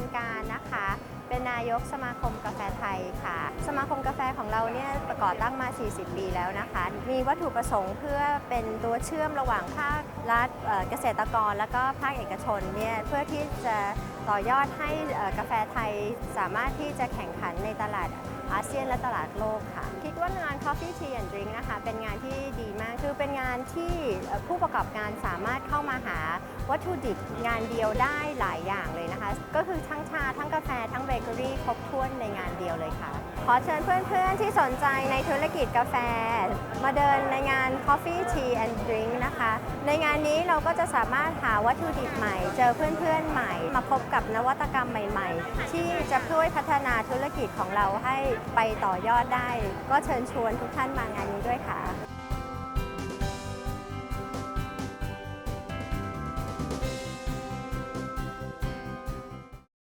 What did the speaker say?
รการนะคะ เป็นนายกสมาคมกาแฟไทยค่ะ สมาคมกาแฟของเราเนี่ยประกอบตั้งมา 40 ปีแล้วนะคะ มีวัตถุประสงค์เพื่อเป็นตัวเชื่อมระหว่างภาครัฐเกษตรกร และก็ภาคเอกชนเนี่ยเพื่อที่จะต่อยอดให้กาแฟไทยสามารถที่จะแข่งขันในตลาดอาเซียนและตลาดโลกค่ะ คิดว่างาน Coffee Tea and Drink นะคะ เป็นงานที่ เป็นงานที่ผู้ประกอบการสามารถเข้ามาหาวัตถุดิบงานเดียวได้หลายอย่างเลยนะคะ ก็คือทั้งชา ทั้งกาแฟ ทั้งเบเกอรี่ครบถ้วนในงานเดียวเลยค่ะ ขอเชิญเพื่อนๆที่สนใจในธุรกิจกาแฟ มาเดินในงาน Coffee Tea and Drink นะคะ ในงานนี้เราก็จะสามารถหาวัตถุดิบใหม่ เจอเพื่อนๆใหม่ มาพบกับนวัตกรรมใหม่ ๆ ที่จะช่วยพัฒนาธุรกิจของเราให้ไปต่อยอดได้ ก็เชิญชวนทุกท่านมางานนี้ด้วยค่ะ